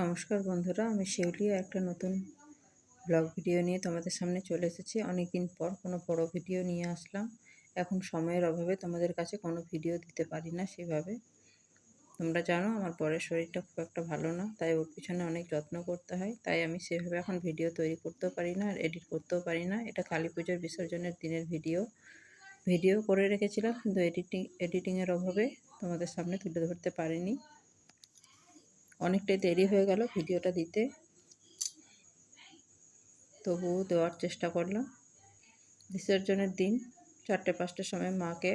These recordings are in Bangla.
নমস্কার বন্ধুরা, আমি শিউলি একটা নতুন ব্লগ ভিডিও নিয়ে তোমাদের সামনে চলে এসেছি। অনেক দিন পর কোনো বড় ভিডিও নিয়ে আসলাম। এখন সময়ের অভাবে তোমাদের কাছে কোনো ভিডিও দিতে পারি না সেভাবে। তোমরা জানো, আমার পরের শরীরটা খুব একটা ভালো না, তাই ওর পিছনে অনেক যত্ন করতে হয়। তাই আমি সেভাবে এখন ভিডিও তৈরি করতেও পারি না, আর এডিট করতেও পারি না। এটা কালী পুজোর বিসর্জনের দিনের ভিডিও। ভিডিও করে রেখেছিলাম, কিন্তু এডিটিং, এডিটিংয়ের অভাবে তোমাদের সামনে তুলে ধরতে পারিনি। অনেকটাই দেরি হয়ে গেল ভিডিওটা দিতে। তবুও দেওয়ার চেষ্টা করলাম। বিসর্জনের দিন চারটে পাঁচটার সময় মাকে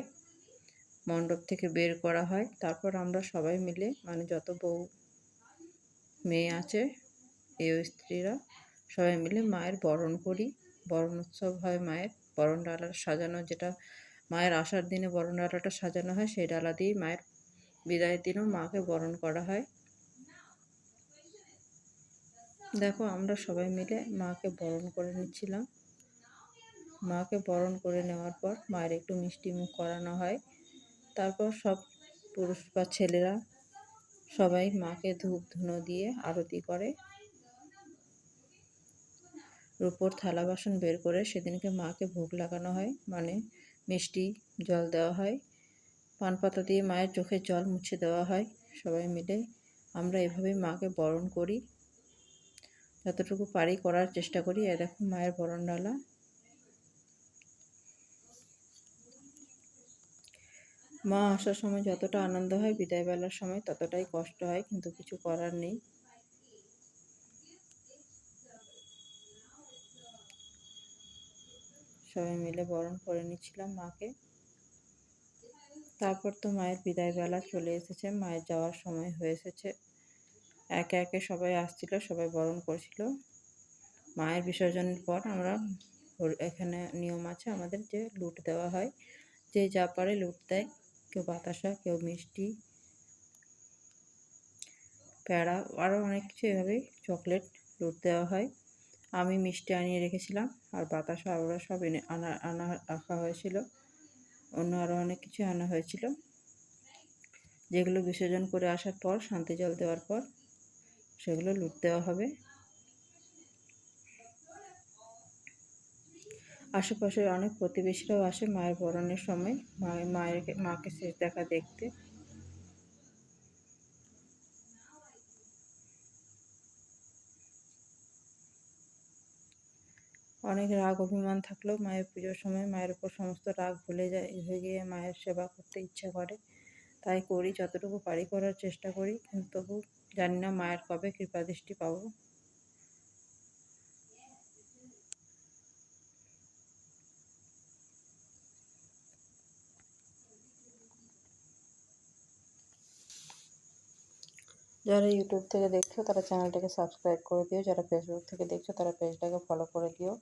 মণ্ডপ থেকে বের করা হয়। তারপর আমরা সবাই মিলে মানে যত বউ মেয়ে আছে এই স্ত্রীরা, সবাই মিলে মায়ের বরণ করি। বরণ উৎসব হয় মায়ের। বরণ ডালা সাজানো যেটা, মায়ের আসার দিনে বরণ ডালাটা সাজানো হয়, সেই ডালা দিয়েই মায়ের বিদায়ের দিনও মাকে বরণ করা হয়। দেখো আমরা সবাই মিলে মাকে বরণ করে নিচ্ছিলাম। মাকে বরণ করে নেওয়ার পর মায়ের একটু মিষ্টি মুখ করানো হয়। তারপর সব পুরুষ বা ছেলেরা সবাই মাকে ধূপ ধুনো দিয়ে আরতি করে। রূপোর থালা বাসন বের করে সেদিনকে মাকে ভোগ লাগানো হয় মানে মিষ্টি জল দেওয়া হয়। পান পাতা দিয়ে মায়ের চোখে জল মুছে দেওয়া হয়। সবাই মিলে আমরা এভাবেই মাকে বরণ করি। যতটুকু পারি করার চেষ্টা করি। এ দেখো মায়ের বরণ ডালা মা আসার সময় যতটা আনন্দ হয়, বিদায়বেলার সময় ততটাই কষ্ট হয়, কিন্তু কিছু করার নেই। সবাই মিলে বরণ করে নিচ্ছিলাম মাকে। তারপর তো মায়ের বিদায়বেলা চলে এসেছে, মায়ের যাওয়ার সময় হয়ে এসেছে। একে একে সবাই আসছিল, সবাই বরণ করছিল। মায়ের বিসর্জনের পর আমরা এখানে নিয়ম আছে, আমাদের যে লুট দেওয়া হয়, যে যা পারে লুট দেয়। কেউ বাতাসা, কেউ মিষ্টি প্যাড়া আরও অনেক কিছু এভাবেই চকলেট লুট দেওয়া হয়। আমি মিষ্টি আনিয়ে রেখেছিলাম, আর বাতাসা ওরা সব এনে আনা আনা, রাখা হয়েছিল। অন্য আরও অনেক কিছু আনা হয়েছিল। যেগুলো বিসর্জন করে আসার পর, শান্তি জল দেওয়ার পর সেগুলো লুট দেওয়া হবে। আশেপাশের অনেক প্রতিবেশীরাও আসে মায়ের বরণের সময়। মায়ের মায়ের মাকে শেষ দেখা দেখতে। অনেক রাগ, অভিমান থাকলেও মায়ের পুজোর সময় মায়ের উপর সমস্ত রাগ ভুলে যায়। হয়ে গিয়ে মায়ের সেবা করতে ইচ্ছা করে। তাই করি, যতটুকু পারি করার চেষ্টা করি, কিন্তু তবু জানি না মায়ের কবে কৃপা দৃষ্টি পাবো। যারা ইউটিউব থেকে দেখছ, তারা চ্যানেলটাকে সাবস্ক্রাইব করে দিও। যারা ফেসবুক থেকে দেখছ, তারা পেজটাকে ফলো করে দিও।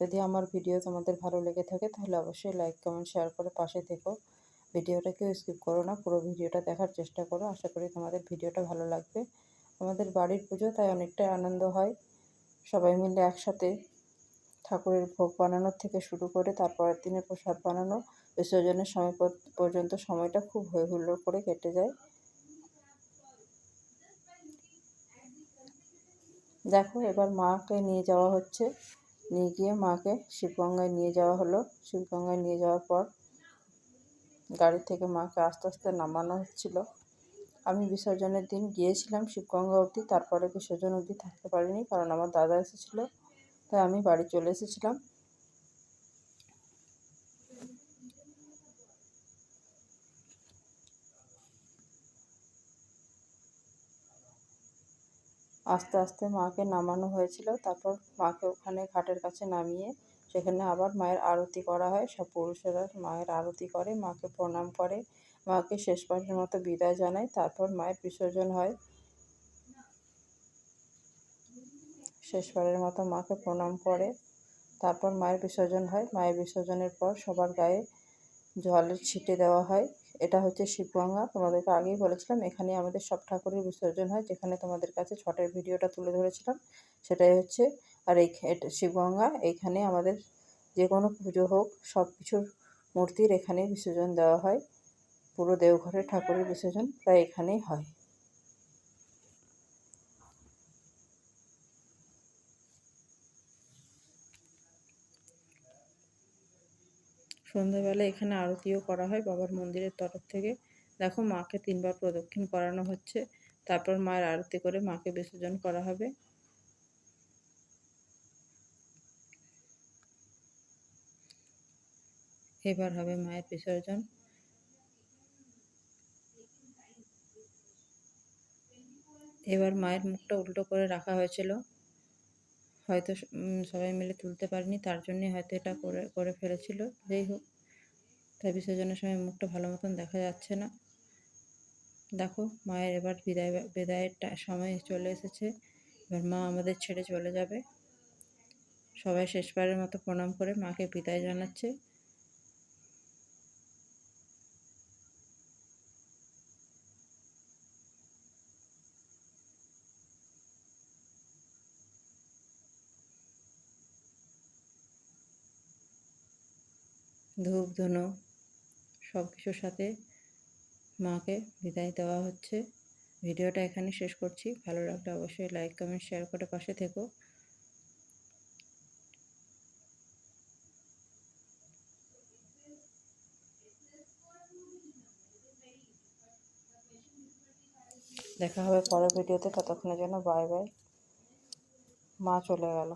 যদি আমার ভিডিও তোমাদের ভালো লেগে থাকে, তাহলে অবশ্যই লাইক কমেন্ট শেয়ার করে পাশে থেকো। ভিডিওটাকেও স্কিপ করো না, পুরো ভিডিওটা দেখার চেষ্টা করো। আশা করি তোমাদের ভিডিওটা ভালো লাগবে। আমাদের বাড়ির পুজো, তাই অনেকটাই আনন্দ হয়। সবাই মিলে একসাথে ঠাকুরের ভোগ বানানোর থেকে শুরু করে তারপরের দিনে প্রসাদ বানানো, বিসর্জনের সময় পর্যন্ত সময়টা খুব হই হুল্লোড় করে কেটে যায়। দেখো, এবার মাকে নিয়ে যাওয়া হচ্ছে। নিয়ে গিয়ে মাকে শিবগঙ্গায় নিয়ে যাওয়া হলো। শিবগঙ্গায় নিয়ে যাওয়ার পর গাড়ি থেকে মাকে আস্তে আস্তে নামানো হচ্ছিল। আমি বিসর্জনের দিন গিয়েছিলাম শিবগঙ্গা অবধি, তারপরে বিসর্জন অবধি থাকতে পারিনি কারণ আমার দাদা এসেছিল, তাই আমি বাড়ি চলে এসেছিলাম। আস্তে আস্তে মাকে নামানো হয়েছিল, তারপর মাকে ওখানে ঘাটের কাছে নামিয়ে সেখানে আবার মায়ের আরতি করা হয়। সব পুরুষেরা মায়ের আরতি করে, মাকে প্রণাম করে, মাকে শেষ পাশের মতো বিদায় জানায়, তারপর মায়ের বিসর্জন হয়। শেষবারের মতো মাকে প্রণাম করে, তারপর মায়ের বিসর্জন হয়। মায়ের বিসর্জনের পর সবার গায়ে জলের ছিটে দেওয়া হয়। এটা হচ্ছে শিবগঙ্গা। তোমাদেরকে আগেই বলেছিলাম এখানে আমাদের সব ঠাকুরের বিসর্জন হয়, যেখানে তোমাদের কাছে ছটের ভিডিওটা তুলে ধরেছিলাম। সেটাই হচ্ছে, আর এই শিবগঙ্গা, এইখানে আমাদের যে কোনো পুজো হোক, সব কিছুর মূর্তির এখানে বিসর্জন দেওয়া হয়। পুরো দেওঘরের ঠাকুরের বিসর্জন প্রায় এখানেই হয়। সন্ধ্যাবেলা এখানে আরতিও করা হয় বাবার মন্দিরের তরফ থেকে। দেখো মাকে তিনবার প্রদক্ষিণ করানো হচ্ছে। তারপর মায়ের আরতি করে মাকে বিসর্জন করা হবে। এবার হবে মায়ের বিসর্জন। এবার মায়ের মুখটা উল্টো করে রাখা হয়েছিল। হয়তো সবাই মিলে তুলতে পারিনি, তার জন্যে হয়তো এটা করে করে ফেলেছিল। যেই হোক, তাই বিসর্জনের সময় মুখটা ভালো মতন দেখা যাচ্ছে না। দেখো, মায়ের এবার বিদায়, বিদায়ের সময় চলে এসেছে। এবার মা আমাদের ছেড়ে চলে যাবে। সবাই শেষবারের মতো প্রণাম করে মাকে বিদায় জানাচ্ছে। ধূপ, ধুনো সব কিছুর সাথে মাকে বিদায় দেওয়া হচ্ছে। ভিডিওটা এখানে শেষ করছি। ভালো লাগলে অবশ্যই লাইক কমেন্ট শেয়ার করে পাশে থেকো। দেখা হবে পরের ভিডিওতে। ততক্ষণের জন্য বাই বাই মা চলে গেল।